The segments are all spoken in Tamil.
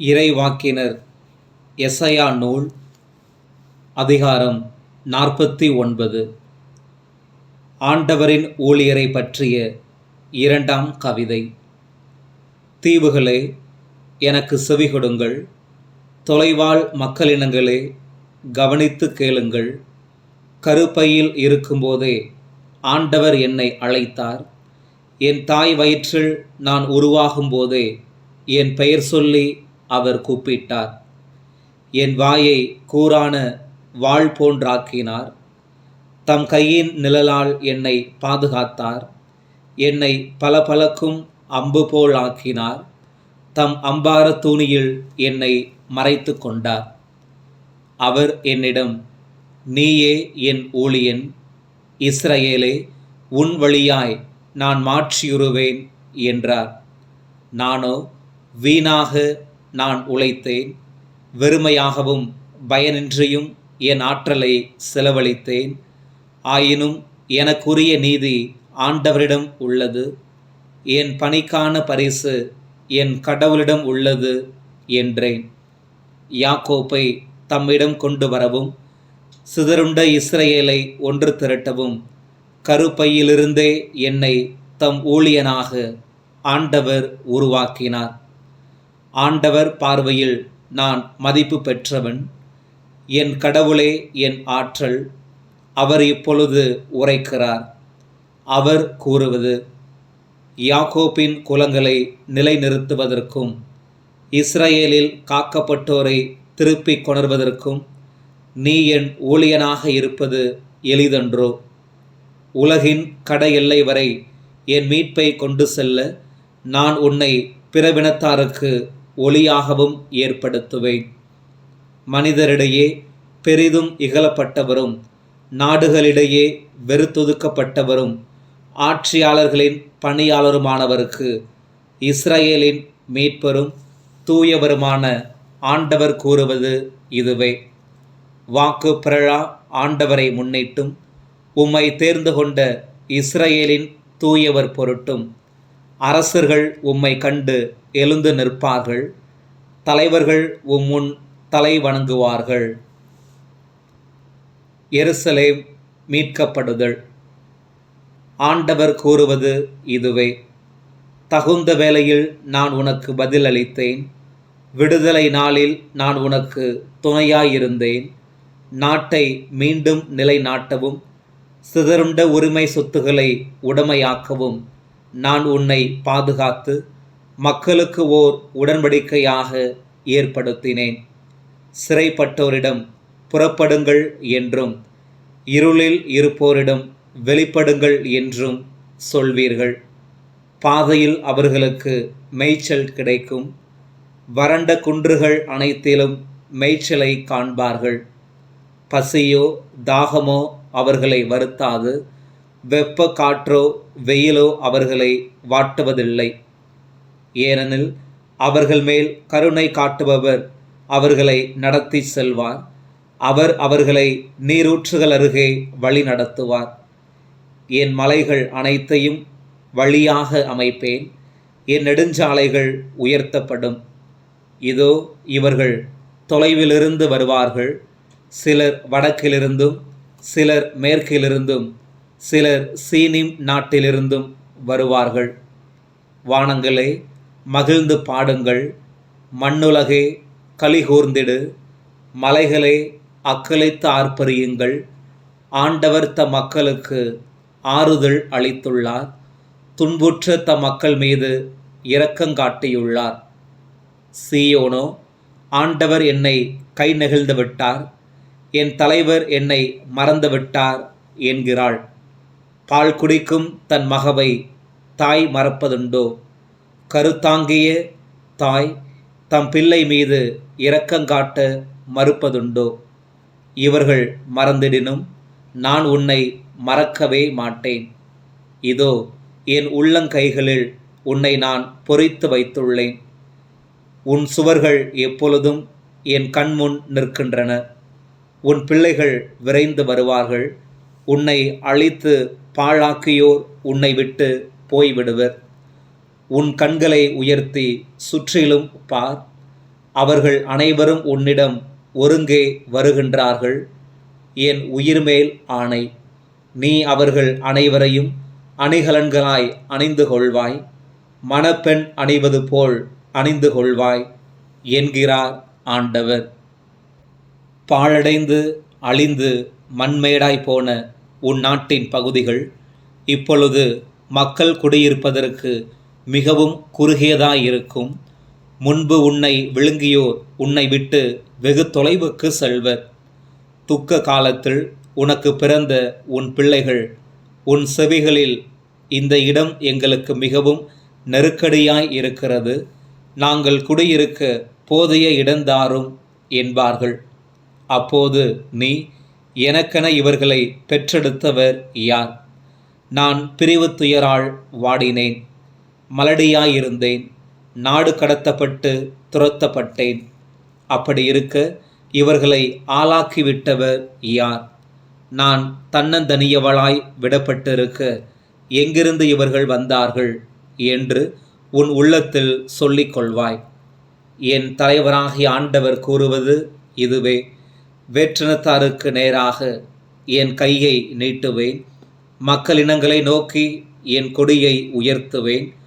இறைவாக்கினர் எசையா நூல் அதிகாரம் நாற்பத்தி ஒன்பது. ஆண்டவரின் ஊழியரை பற்றிய இரண்டாம் கவிதை. தீவுகளே எனக்கு செவி கொடுங்கள். தொலைவாழ் மக்களினங்களே கவனித்து கேளுங்கள். கருப்பையில் இருக்கும்போதே ஆண்டவர் என்னை அழைத்தார். என் தாய் வயிற்றில் நான் உருவாகும் போதே என் பெயர் சொல்லி அவர் கூப்பிட்டார். என் வாயை கூரான வாள் போன்றாக்கினார். தம் கையின் நிழலால் என்னை பாதுகாத்தார். என்னை பல பலக்கும் அம்பு போல் ஆக்கினார். தம் அம்பார தூணியில் என்னை மறைத்து கொண்டார். அவர் என்னிடம் நீயே என் ஊழியன். இஸ்ரையேலே உன் வழியாய் நான் மாற்றியுறுவேன் என்றார். நானோ வீணாக நான் உழைத்தேன். வெறுமையாகவும் பயனின்றியும் என் ஆற்றலை செலவழித்தேன். ஆயினும் எனக்குரிய நீதி ஆண்டவரிடம் உள்ளது. என் பணிக்கான பரிசு என் கடவுளிடம் உள்ளது என்றேன். யாக்கோப்பை தம்மிடம் கொண்டு வரவும் சிதறுண்ட இஸ்ரேலை ஒன்று திரட்டவும் கருப்பையிலிருந்தே என்னை தம் ஊழியனாக ஆண்டவர் உருவாக்கினார். ஆண்டவர் பார்வையில் நான் மதிப்பு பெற்றவன். என் கடவுளே என் ஆற்றல் அவர் இப்பொழுது உரைக்கிறார். அவர் கூறுவது யாக்கோப்பின் குலங்களை நிலைநிறுத்துவதற்கும் இஸ்ரேலில் காக்கப்பட்டோரை திருப்பிக் கொணர்வதற்கும் நீ என் ஊழியனாக இருப்பது எளிதன்றோ? உலகின் கடை எல்லை வரை என் மீட்பை கொண்டு செல்ல நான் உன்னை பிறவினத்தாருக்கு ஒளியாகவும் ஏற்படுத்துவேன். மனிதரிடையே பெரிதும் இகழப்பட்டவரும் நாடுகளிடையே வெறுத்தொதுக்கப்பட்டவரும் ஆட்சியாளர்களின் பணியாளருமானவருக்கு இஸ்ரேலின் மீட்பரும் தூயவருமான ஆண்டவர் கூறுவது இதுவே. வாக்கு பிரழா ஆண்டவரை முன்னிட்டும் உம்மை தேர்ந்து கொண்ட இஸ்ரேலின் தூயவர் பொருட்டும் அரசர்கள் உம்மை கண்டு எழுந்து நிற்பார்கள். தலைவர்கள் உம்முன் தலை வணங்குவார்கள். எருசலேம் மீட்கப்படுதல். ஆண்டவர் கூறுவது இதுவே. தகுந்த வேளையில் நான் உனக்கு பதிலளித்தேன். விடுதலை நாளில் நான் உனக்கு துணையாயிருந்தேன். நாட்டை மீண்டும் நிலைநாட்டவும் சிதறுண்ட உரிமை சொத்துக்களை உடமையாக்கவும் நான் உன்னை பாதுகாத்து மக்களுக்கு ஓர் உடன்படிக்கையாக ஏற்படுத்தினேன். சிறைப்பட்டோரிடம் புறப்படுங்கள் என்றும் இருளில் இருப்போரிடம் வெளிப்படுங்கள் என்றும் சொல்வீர்கள். பாதையில் அவர்களுக்கு மேய்ச்சல் கிடைக்கும். வறண்ட குன்றுகள் அனைத்திலும் மேய்ச்சலை காண்பார்கள். பசியோ தாகமோ அவர்களை வருத்தாது. வெப்ப காற்றோ வெயிலோ அவர்களை வாட்டுவதில்லை. ஏனெனில் அவர்கள் மேல் கருணை காட்டுபவர் அவர்களை நடத்தி செல்வார். அவர் அவர்களை நீரூற்றுகள் அருகே வழி நடத்துவார். என் மலைகள் அனைத்தையும் வழியாக அமைப்பேன். என் நெடுஞ்சாலைகள் உயர்த்தப்படும். இதோ இவர்கள் தொலைவிலிருந்து வருவார்கள். சிலர் வடக்கிலிருந்தும் சிலர் மேற்கிலிருந்தும் சிலர் சீனிம் நாட்டிலிருந்தும் வருவார்கள். வானங்களே மகிழ்ந்து பாடுங்கள். மண்ணுலகே கலிகூர்ந்திடு. மலைகளே அக்கலைத்து ஆர்ப்பரியுங்கள். ஆண்டவர் த மக்களுக்கு ஆறுதல் அளித்துள்ளார். துன்புற்ற த மக்கள் மீது இரக்கங்காட்டியுள்ளார் சீயோனோ ஆண்டவர் என்னை கை நெகிழ்ந்து விட்டார். என் தலைவர் என்னை மறந்து விட்டார் என்கிறாள். பால் குடிக்கும் தன் மகவை தாய் மறப்பதுண்டோ? கருத்தாங்கிய தாய் தம் பிள்ளை மீது இரக்கங்காட்ட மறுப்பதுண்டோ? இவர்கள் மறந்திடினும் நான் உன்னை மறக்கவே மாட்டேன். இதோ என் உள்ளங்கைகளில் உன்னை நான் பொறித்து வைத்துள்ளேன். உன் சுவர்கள் எப்பொழுதும் என் கண்முன் நிற்கின்றன. உன் பிள்ளைகள் விரைந்து வருவார்கள். உன்னை அழித்து பாழாக்கியோர் உன்னை விட்டு போய்விடுவர். உன் கண்களை உயர்த்தி சுற்றிலும் பார். அவர்கள் அனைவரும் உன்னிடம் ஒருங்கே வருகின்றார்கள். என் உயிர்மேல் ஆணை. நீ அவர்கள் அனைவரையும் அணிகலன்களாய் அணிந்து கொள்வாய். மணப்பெண் அணிவது போல் அணிந்து கொள்வாய் என்கிறார் ஆண்டவர். பாழடைந்து அழிந்து மண்மேடாய் போன உன் நாட்டின் பகுதிகள் இப்பொழுது மக்கள் குடியிருப்பதற்கு மிகவும் குறுகியதாயிருக்கும். முன்பு உன்னை விழுங்கியோர் உன்னை விட்டு வெகு தொலைவுக்கு செல்வர். துக்க காலத்தில் உனக்கு பிறந்த உன் பிள்ளைகள் உன் செவிகளில் இந்த இடம் எங்களுக்கு மிகவும் நெருக்கடியாய் இருக்கிறது நாங்கள் குடியிருக்க போதிய இடந்தாரும் என்பார்கள். அப்போது நீ எனக்கென இவர்களை பெற்றெடுத்தவர் யார்? நான் பிரிவு துயரால் வாடினேன். மலடியாயிருந்தேன். நாடு கடத்தப்பட்டு துரத்தப்பட்டேன். அப்படி இருக்க இவர்களை ஆளாக்கிவிட்டவர் யார்? நான் தன்னந்தனியவளாய் விடப்பட்டிருக்க எங்கிருந்து இவர்கள் வந்தார்கள் என்று உன் உள்ளத்தில் சொல்லிக் கொள்வாய். என் தலைவராகிய ஆண்டவர் கூறுவது இதுவே. வேற்றினத்தாருக்கு நேராக என் கையை நீட்டுவேன். மக்களினங்களை நோக்கி என் கொடியை உயர்த்துவேன்.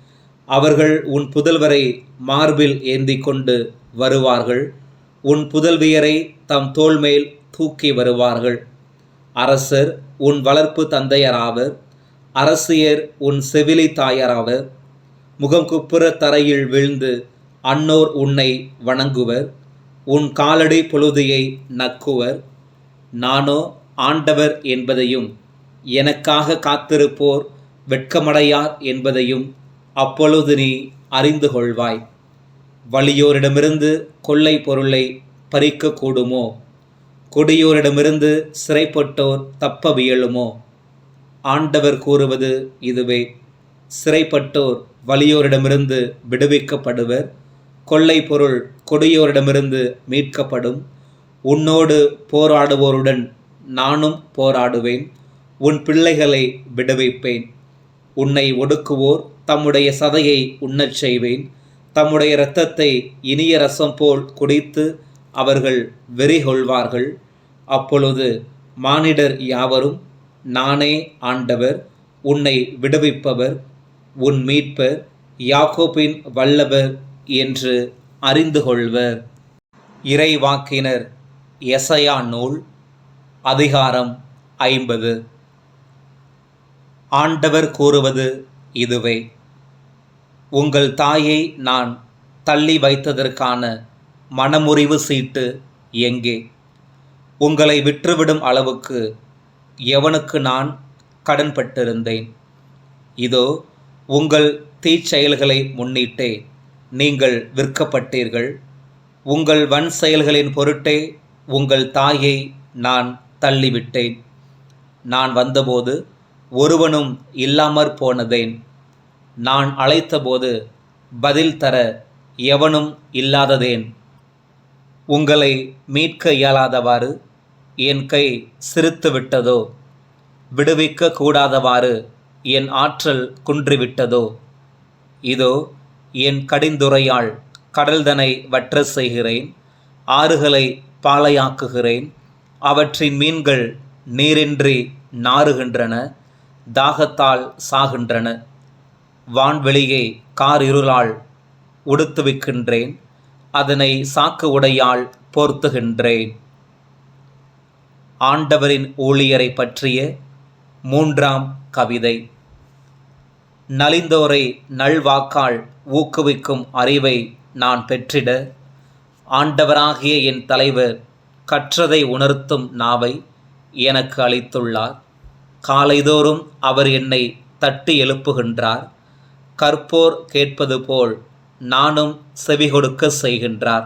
அவர்கள் உன் புதல்வரை மார்பில் ஏந்தி கொண்டு வருவார்கள். உன் புதல்வியரை தம் தோள்மேல் தூக்கி வருவார்கள். அரசர் உன் வளர்ப்பு தந்தையராவர். அரசியர் உன் செவிலி தாயராவர். முகம் குப்புற தரையில் வீழ்ந்து அன்னோர் உன்னை வணங்குவர். உன் காலடி பொழுதியை நக்குவர். நானோ ஆண்டவர் என்பதையும் எனக்காக காத்திருப்போர் வெட்கமடையார் என்பதையும் அப்பொழுது நீ அறிந்து கொள்வாய். வலியோரிடமிருந்து கொள்ளை பொருளை பறிக்கக்கூடுமோ கொடியோரிடமிருந்து சிறைப்பட்டோர் தப்ப வியலுமோ? ஆண்டவர் கூறுவது இதுவே. சிறைப்பட்டோர் வலியோரிடமிருந்து விடுவிக்கப்படுவர். கொள்ளை பொருள் கொடியோரிடமிருந்து மீட்கப்படும். உன்னோடு போராடுவோருடன் நானும் போராடுவேன். உன் பிள்ளைகளை விடுவிப்பேன். உன்னை ஒடுக்குவோர் தம்முடைய சதையை உண்ணச் செய்வேன். தம்முடைய இரத்தத்தை இனிய ரசம் போல் குடித்து அவர்கள் வெறி கொள்வார்கள் அப்பொழுது மானிடர் யாவரும் நானே ஆண்டவர் உன்னை விடுவிப்பவர் உன் மீட்பர் யாக்கோபின் வல்லவர் என்று அறிந்து கொள்வர் இறைவாக்கினர் எசையா நூல் அதிகாரம் ஐம்பது. ஆண்டவர் கூறுவது இதுவே. உங்கள் தாயை நான் தள்ளி வைத்ததற்கான மனமுறிவு சீட்டு எங்கே? உங்களை விற்றுவிடும் அளவுக்கு எவனுக்கு நான் கடன்பட்டிருந்தேன்? இதோ உங்கள் தீச்செயல்களை முன்னிட்டே நீங்கள் விற்கப்பட்டீர்கள். உங்கள் வன் செயல்களின் பொருட்டே உங்கள் தாயை நான் தள்ளிவிட்டேன். நான் வந்தபோது ஒருவனும் இல்லாமற் போனதேன். நான் அழைத்தபோது பதில் தர எவனும் இல்லாததேன். உங்களை மீட்க இயலாதவாறு என் கை சிரித்து விட்டதோ? விடுவிக்க கூடாதவாறு என் ஆற்றல் குன்றிவிட்டதோ இதோ என் கடிந்துரையால் கடல்தனை வற்ற செய்கிறேன். ஆறுகளை பாலையாக்குகிறேன். அவற்றின் மீன்கள் நீரின்றி நாறுகின்றன. தாகத்தால் சாகின்றன. வான்வெளியை கார் இருளால் உடுத்துவிக்கின்றேன். அதனை சாக்கு உடையால் போர்த்துகின்றேன். ஆண்டவரின் ஊழியரை பற்றிய மூன்றாம் கவிதை. நலிந்தோரை நல்வாக்கால் ஊக்குவிக்கும் அறிவை நான் பெற்றிட. ஆண்டவராகிய என் தலைவர் கற்றதை உணர்த்தும் நாவை எனக்கு அளித்துள்ளார். காலைதோறும் அவர் என்னை தட்டி எழுப்புகின்றார். கற்போர் கேட்பது போல் நானும் செவி கொடுக்க செய்கின்றார்.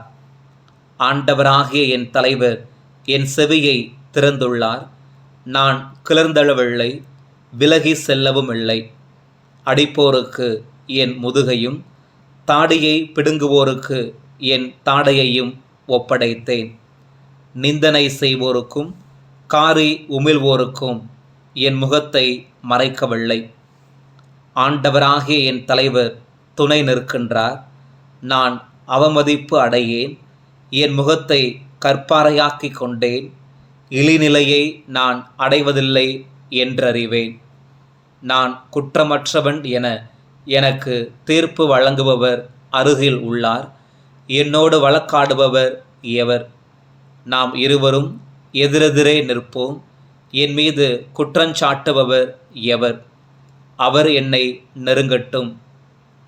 ஆண்டவராகிய என் தலைவர் என் செவியை திறந்துள்ளார். நான் கிளர்ந்தளவில்லை விலகி செல்லவும் இல்லை அடிப்போருக்கு என் முதுகையும் தாடியை பிடுங்குவோருக்கு என் தாடையையும் ஒப்படைத்தேன். நிந்தனை செய்வோருக்கும் காரி உமிழ்வோருக்கும் என் முகத்தை மறைக்கவில்லை. ஆண்டவராகிய என் தலைவர் துணை நிற்கின்றார். நான் அவமதிப்பு அடையேன். என் முகத்தை கற்பாறையாக்கி கொண்டேன். இழிநிலையை நான் அடைவதில்லை என்றறிவேன். நான் குற்றமற்றவன் என எனக்கு தீர்ப்பு வழங்குபவர் அருகில் உள்ளார். என்னோடு வழக்காடுபவர் எவர்? நாம் இருவரும் எதிரெதிரே நிற்போம். என் மீது குற்றஞ்சாட்டுபவர் எவர்? அவர் என்னை நெருங்கட்டும்.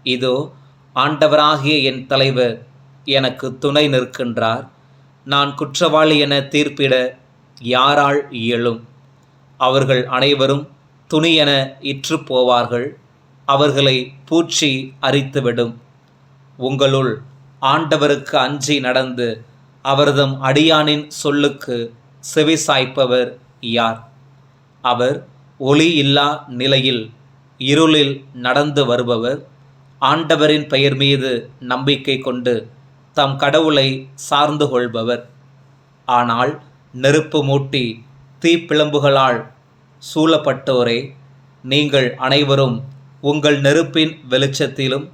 இதோ ஆண்டவராகிய என் தலைவர் எனக்கு துணை நிற்கின்றார். நான் குற்றவாளி என தீர்ப்பிட யாரால் இயலும்? அவர்கள் அனைவரும் துணி என இற்று போவார்கள். அவர்களை பூச்சி அரித்துவிடும். உங்களுள் ஆண்டவருக்கு அஞ்சி நடந்து அவர்தம் அடியானின் சொல்லுக்கு செவி சாய்ப்பவர் யார்? அவர் ஒளி இல்லா நிலையில் இருளில் நடந்து வருபவர். ஆண்டவரின் பெயர் மீது நம்பிக்கை கொண்டு தம் கடவுளை சார்ந்து கொள்பவர். ஆனால் நெருப்பு மூட்டி தீப்பிழம்புகளால் சூழப்பட்டோரே நீங்கள் அனைவரும் உங்கள் நெருப்பின் வெளிச்சத்திலும்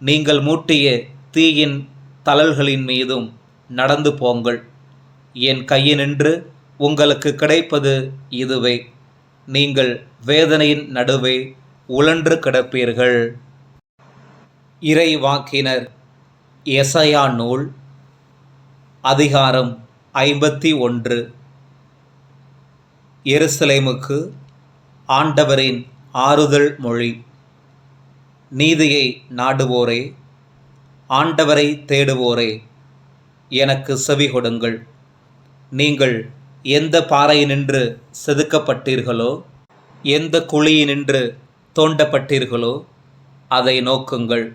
நீங்கள் மூட்டிய தீயின் தளல்களின் மீதும் நடந்து போங்கள். என் கையினின்று உங்களுக்கு கிடைப்பது இதுவே. நீங்கள் வேதனையின் நடுவே உழன்று கிடப்பீர்கள். இறை வாக்கினர் எசையா நூல் அதிகாரம் ஐம்பத்தி ஒன்று. எருசலேமுக்கு ஆண்டவரின் ஆறுதல் மொழி. நீதியை நாடுவோரே ஆண்டவரை தேடுவோரே எனக்கு செவி கொடுங்கள் நீங்கள் எந்த பாறையினின்று செதுக்கப்பட்டீர்களோ எந்த குழியினின்று தோண்டப்பட்டீர்களோ அதை நோக்குங்கள்.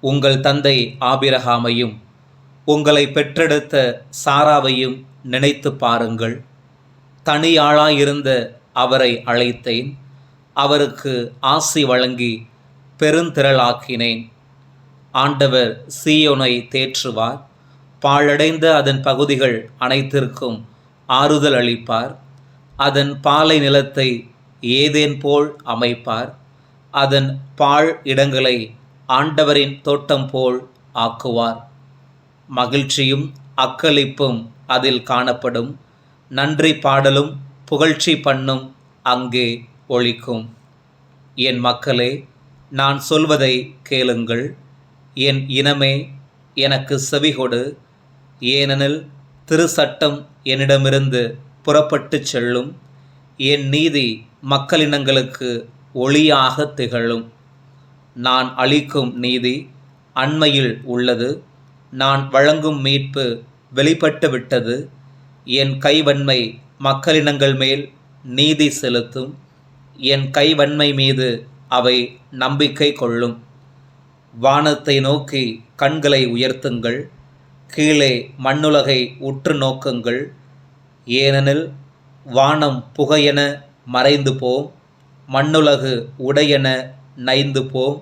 உங்கள் தந்தை ஆபிரகாமையும் உங்களை பெற்றெடுத்த சாராவையும் நினைத்து பாருங்கள். தனியாளாயிருந்த அவரை அழைத்தேன். அவருக்கு ஆசி வழங்கி பெருந்திரளாக்கினேன். ஆண்டவர் சீயோனை தேற்றுவார். பாழடைந்த அதன் பகுதிகள் அனைத்திற்கும் ஆறுதல் அளிப்பார். அதன் பாலை நிலத்தை ஏதேன் போல் அமைப்பார். அதன் பாழ் இடங்களை ஆண்டவரின் தோட்டம் போல் ஆக்குவார். மகிழ்ச்சியும் அக்களிப்பும் அதில் காணப்படும். நன்றி பாடலும் புகழ்ச்சி பண்ணும் அங்கே ஒழிக்கும். என் மக்களே நான் சொல்வதை கேளுங்கள். என் இனமே எனக்கு செவிகொடு. ஏனெனில் திருசட்டம் என்னிடமிருந்து புறப்பட்டு செல்லும். என் நீதி மக்களினங்களுக்கு ஒளியாக திகழும். நான் அளிக்கும் நீதி அண்மையில் உள்ளது. நான் வழங்கும் மீட்பு வெளிப்பட்டு விட்டது. என் கைவன்மை மக்களினங்கள் மேல் நீதி செலுத்தும். என் கைவன்மை மீது அவை நம்பிக்கை கொள்ளும். வானத்தை நோக்கி கண்களை உயர்த்துங்கள். கீழே மண்ணுலகை உற்று நோக்குங்கள். ஏனெனில் வானம் புகையென மறைந்து போம் மண்ணுலகு உடையென நைந்து போம்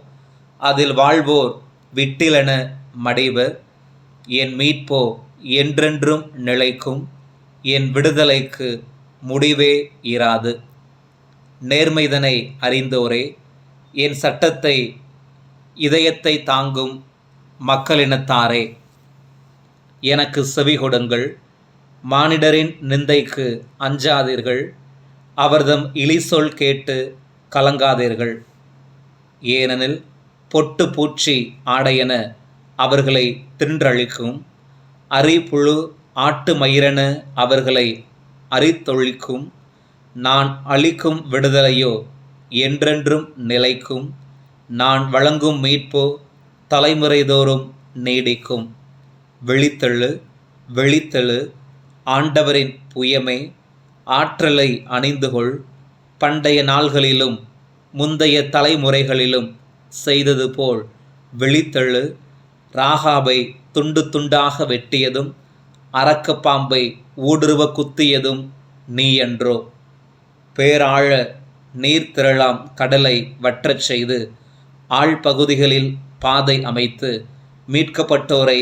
அதில் வாழ்வோர் விட்டிலென மடிவர் என் மீட்போ என்றென்றும் நிலைக்கும் என் விடுதலைக்கு முடிவே இராது. நேர்மைதனை அறிந்தோரே என் சட்டத்தை இதயத்தை தாங்கும் மக்களினத்தாரே. எனக்கு செவி கொடுங்கள். மானிடரின் நிந்தைக்கு அஞ்சாதீர்கள். அவர்தம் இழிசொல் கேட்டு கலங்காதீர்கள். ஏனெனில் பொட்டு பூச்சி ஆடையென அவர்களை தின்றழிக்கும். அரிப்புழு ஆட்டு மயிரென அவர்களை அரித்தொழிக்கும். நான் அளிக்கும் விடுதலையோ என்றென்றும் நிலைக்கும். நான் வழங்கும் மீட்போ தலைமுறைதோறும் நீடிக்கும். விழித்தெழு வெளித்தெழு ஆண்டவரின் புயமே ஆற்றலை அணிந்துகொள் பண்டைய நாள்களிலும் முந்தைய தலைமுறைகளிலும் செய்தது போல் விழித்தெழு ராகாபை துண்டு துண்டாக வெட்டியதும் அரக்கப்பாம்பை ஊடுருவ குத்தியதும் நீ என்றோ பேராழ நீர் திரளாம் கடலை வற்றச் செய்து ஆழ்பகுதிகளில் பாதை அமைத்து மீட்கப்பட்டோரை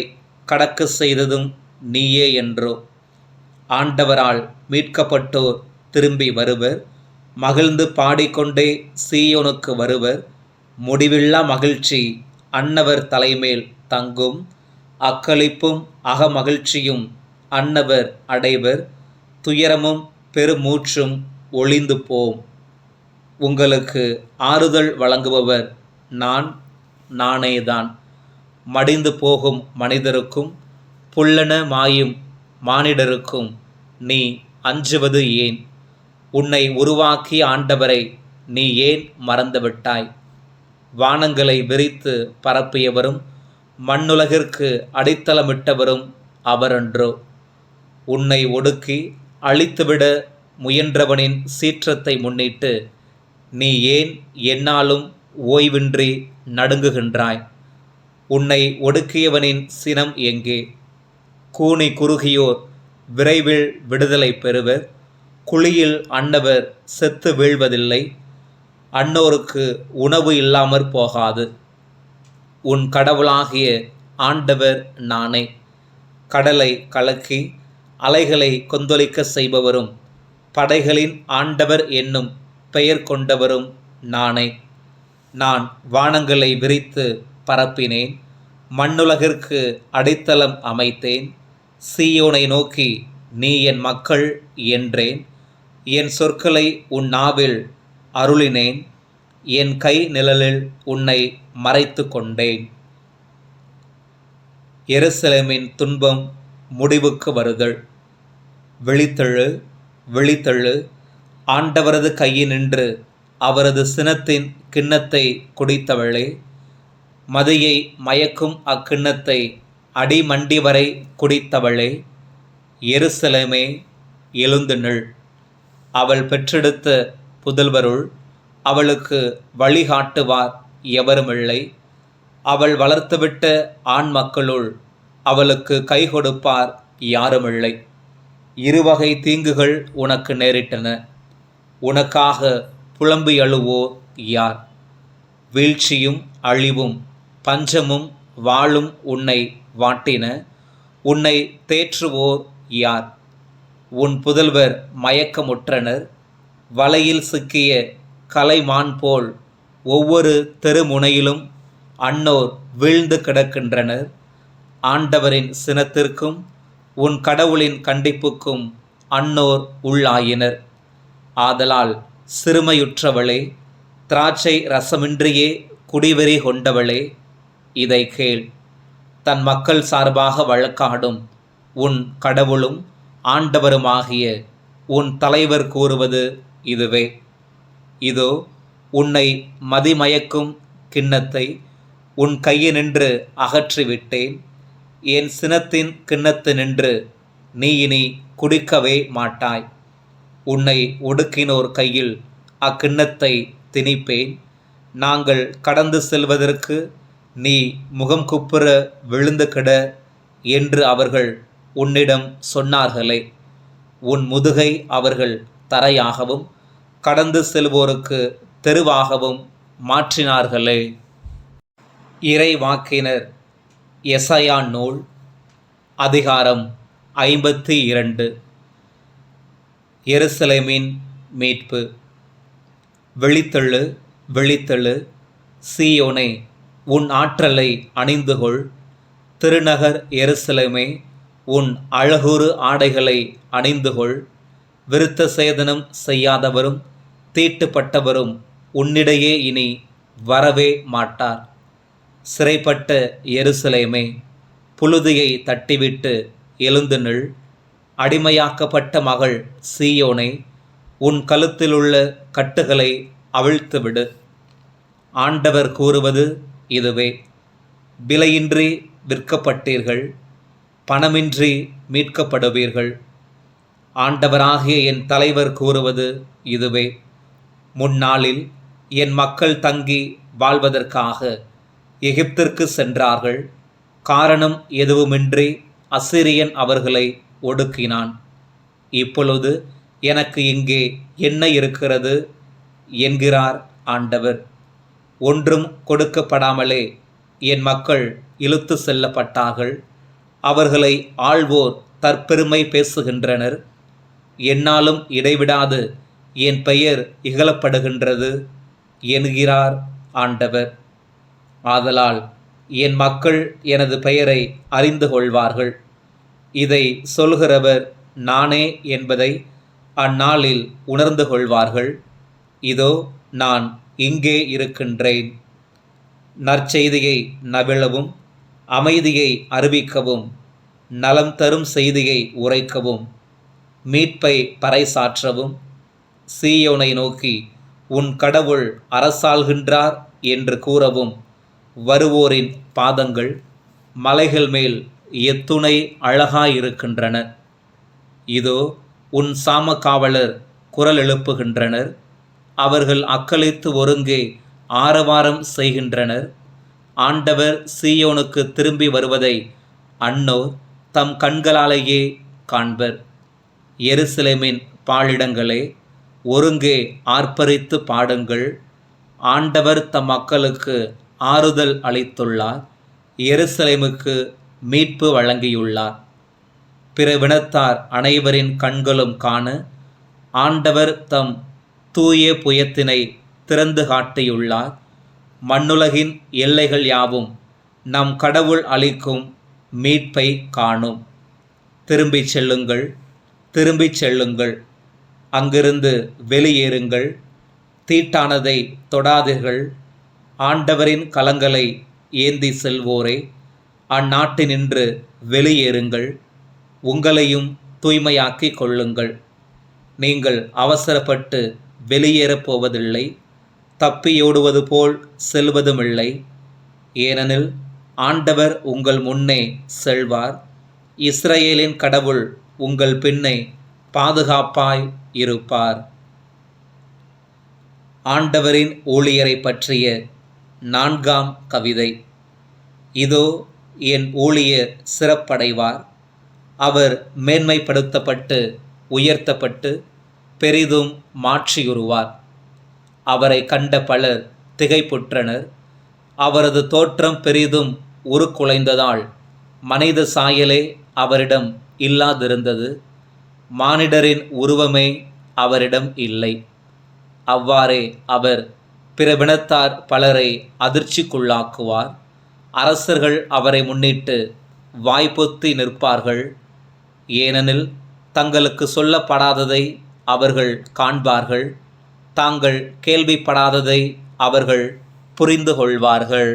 கடக்க செய்ததும் நீயே என்றோ. ஆண்டவரால் மீட்கப்பட்டோர் திரும்பி வருவர். மகிழ்ந்து பாடிக்கொண்டே சீயோனுக்கு வருவர். முடிவில்லா மகிழ்ச்சி அன்னவர் தலைமேல் தங்கும். அக்களிப்பும் அகமகிழ்ச்சியும் அன்னவர் அடைவர். துயரமும் பெருமூச்சும் ஒளிந்து போம். உங்களுக்கு ஆறுதல் வழங்குபவர் நான் நானேதான். மடிந்து போகும் மனிதருக்கும் புல்லன மாயும் மானிடருக்கும் நீ அஞ்சுவது ஏன்? உன்னை உருவாக்கி ஆண்டவரை நீ ஏன் மறந்துவிட்டாய்? வானங்களை விரித்து பரப்பியவரும் மண்ணுலகிற்கு அடித்தளமிட்டவரும் அவரன்றோ? உன்னை ஒடுக்கி அழித்துவிட முயன்றவனின் சீற்றத்தை முன்னிட்டு நீ ஏன் என்னாலும் ஓய்வின்றி நடுங்குகின்றாய்? உன்னை ஒடுக்கியவனின் சினம் எங்கே? கூனி குறுகியோர் விரைவில் விடுதலை பெறுவர். குழியில் அன்னவர் செத்து வீழ்வதில்லை. அன்னோருக்கு உணவு இல்லாமற் போகாது. உன் கடவுளாகிய ஆண்டவர் நானே. கடலை கலக்கி அலைகளை கொந்தளிக்க செய்பவரும் படைகளின் ஆண்டவர் என்னும் பெயர் கொண்டவரும் நானே. நான் வானங்களை விரித்து பரப்பினேன். மண்ணுலகிற்கு அடித்தளம் அமைத்தேன். சீயோனை நோக்கி நீ என் மக்கள் என்றேன். என் சொற்களை உன் நாவில் அருளினேன். என் கை நிழலில் உன்னை மறைத்து கொண்டேன். எருசலேமின் துன்பம் முடிவுக்கு வருதல். விழித்தெழு விழித்தெழு. ஆண்டவரது கையினின்று அவரது சினத்தின் கிண்ணத்தை குடித்தவளே. மதியை மயக்கும் அக்கிண்ணத்தை அடிமண்டி வரை குடித்தவளே எருசலேமே எழுந்து நில். அவள் பெற்றெடுத்த புதல்வருள் அவளுக்கு வழிகாட்டுவார் எவருமில்லை. அவள் வளர்த்துவிட்ட ஆண் மக்களுள் அவளுக்கு கை கொடுப்பார் யாருமில்லை. இருவகை தீங்குகள் உனக்கு நேரிட்டன. உனக்காக புலம்பி அழுவோர் யார்? வீழ்ச்சியும் அழிவும் பஞ்சமும் வாழும் உன்னை வாட்டின. உன்னை தேற்றுவோர் யார்? உன் புதல்வர் மயக்கமுற்றனர். வலையில் சிக்கிய கலைமான் போல் ஒவ்வொரு தெருமுனையிலும் அன்னோர் வீழ்ந்து கிடக்கின்றனர். ஆண்டவரின் சினத்திற்கும் உன் கடவுளின் கண்டிப்புக்கும் அன்னோர் உள்ளாயினர். ஆதலால் சிறுமையுற்றவளே திராட்சை ரசமின்றியே குடிவெறி கொண்டவளே இதை கேள். தன் மக்கள் சார்பாக வழக்காடும் உன் கடவுளும் ஆண்டவருமாகிய உன் தலைவர் கூறுவது இதுவே. இதோ உன்னை மதிமயக்கும் கிண்ணத்தை உன் கையினின்று அகற்றிவிட்டேன். என் சினத்தின் கிண்ணத்தினின்று நீ இனி குடிக்கவே மாட்டாய். உன்னை ஒடுக்கினோர் கையில் அக்கிண்ணத்தை திணிப்பேன். நாங்கள் கடந்து செல்வதற்கு நீ முகம் குப்புற விழுந்து கிட என்று அவர்கள் உன்னிடம் சொன்னார்களே. உன் முதுகை அவர்கள் தரையாகவும் கடந்து செல்வோருக்கு தெருவாகவும் மாற்றினார்களே. இறை வாக்கினர் எசையா நூல் அதிகாரம் ஐம்பத்தி இரண்டு. எருசலேமின் மீட்பு. விழித்தெழு விழித்தெழு சீயோனை உன் ஆற்றலை அணிந்துகொள். திருநகர் எருசலேமே உன் அழகுறு ஆடைகளை அணிந்துகொள். விருத்த சேதனம் செய்யாதவரும் தீட்டுப்பட்டவரும் உன்னிடையே இனி வரவே மாட்டார். சிறைப்பட்ட எருசலேமே புழுதியை தட்டிவிட்டு எழுந்து நில். அடிமையாக்கப்பட்ட மகள் சீயோனை உன் கழுத்திலுள்ள கட்டுகளை அவிழ்த்துவிடு. ஆண்டவர் கூறுவது இதுவே விலையின்றி விற்கப்பட்டீர்கள் பணமின்றி மீட்கப்படுவீர்கள். ஆண்டவராகிய என் தலைவர் கூறுவது இதுவே. முன்னாளில் என் மக்கள் தங்கி வாழ்வதற்காக எகிப்திற்கு சென்றார்கள். காரணம் எதுவுமின்றி அசிரியன் அவர்களை ஒடுக்கினான். இப்பொழுது எனக்கு இங்கே என்ன இருக்கிறது? என்கிறார் ஆண்டவர். ஒன்றும் கொடுக்கப்படாமலே என் மக்கள் இழுத்து செல்லப்பட்டார்கள். அவர்களை ஆள்வோர் தற்பெருமை பேசுகின்றனர். என்னாலும் இடைவிடாது என் பெயர் இகழப்படுகின்றது என்கிறார் ஆண்டவர். ஆதலால் என் மக்கள் எனது பெயரை அறிந்து கொள்வார்கள். இதை சொல்கிறவர் நானே என்பதை அந்நாளில் உணர்ந்து கொள்வார்கள். இதோ நான் இங்கே இருக்கின்றேன். நற்செய்தியை நவிழவும் அமைதியை அறிவிக்கவும் நலம் தரும் செய்தியை உரைக்கவும் மீட்பை பறைசாற்றவும் சீயோனை நோக்கி உன் கடவுள் அரசாள்கின்றார் என்று கூறவும் வருவோரின் பாதங்கள் மலைகள் மேல் எத்துணை அழகாயிருக்கின்றன. இதோ உன் சாமக்காவலர் குரல் எழுப்புகின்றனர். அவர்கள் அக்களித்து ஒருங்கே ஆரவாரம் செய்கின்றனர். ஆண்டவர் சீயோனுக்கு திரும்பி வருவதை அன்னோர் தம் கண்களாலேயே காண்பர். எருசலேமின் பாழிடங்களே ஒருங்கே ஆர்ப்பரித்து பாடுங்கள். ஆண்டவர் தம் மக்களுக்கு ஆறுதல் அளித்துள்ளார். எருசலேமுக்கு மீட்பு வழங்கியுள்ளார். பிற வினத்தார் அனைவரின் கண்களும் காண ஆண்டவர் தம் தூய புயத்தினை திறந்து காட்டியுள்ளார். மண்ணுலகின் எல்லைகள் யாவும் நம் கடவுள் அளிக்கும் மீட்பை காணும். திரும்பிச் செல்லுங்கள் திரும்பிச் செல்லுங்கள். அங்கிருந்து வெளியேறுங்கள். தீட்டானதை தொடாதீர்கள். ஆண்டவரின் கலங்களை ஏந்தி செல்வோரே. அந்நாட்டினின்று வெளியேறுங்கள். உங்களையும் தூய்மையாக்கிக் கொள்ளுங்கள். நீங்கள் அவசரப்பட்டு வெளியேறப் போவதில்லை தப்பியோடுவது போல் செல்வதுமில்லை. ஏனெனில் ஆண்டவர் உங்கள் முன்னே செல்வார். இஸ்ரேலின் கடவுள் உங்கள் பின்னே பாதுகாப்பாய் இருப்பார். ஆண்டவரின் ஊழியரை பற்றிய நான்காம் கவிதை. இதோ என் ஊழியர் சிறப்படைவார். அவர் மேன்மைப்படுத்தப்பட்டு உயர்த்தப்பட்டு பெரிதும் மாற்றியுறுவார் அவரை கண்ட பலர் திகைப்புற்றனர். அவரது தோற்றம் பெரிதும் உருக்குலைந்ததால் மனித சாயலே அவரிடம் இல்லாதிருந்தது. மானிடரின் உருவமே அவரிடம் இல்லை. அவ்வாறே அவர் பிறவினத்தார் பலரை அதிர்ச்சிக்குள்ளாக்குவார். அரசர்கள் அவரை முன்னிட்டு வாய்ப்பொத்தி நிற்பார்கள். ஏனெனில் தங்களுக்கு சொல்லப்படாததை அவர்கள் காண்பார்கள். தாங்கள் கேள்விப்படாததை அவர்கள் புரிந்து கொள்வார்கள்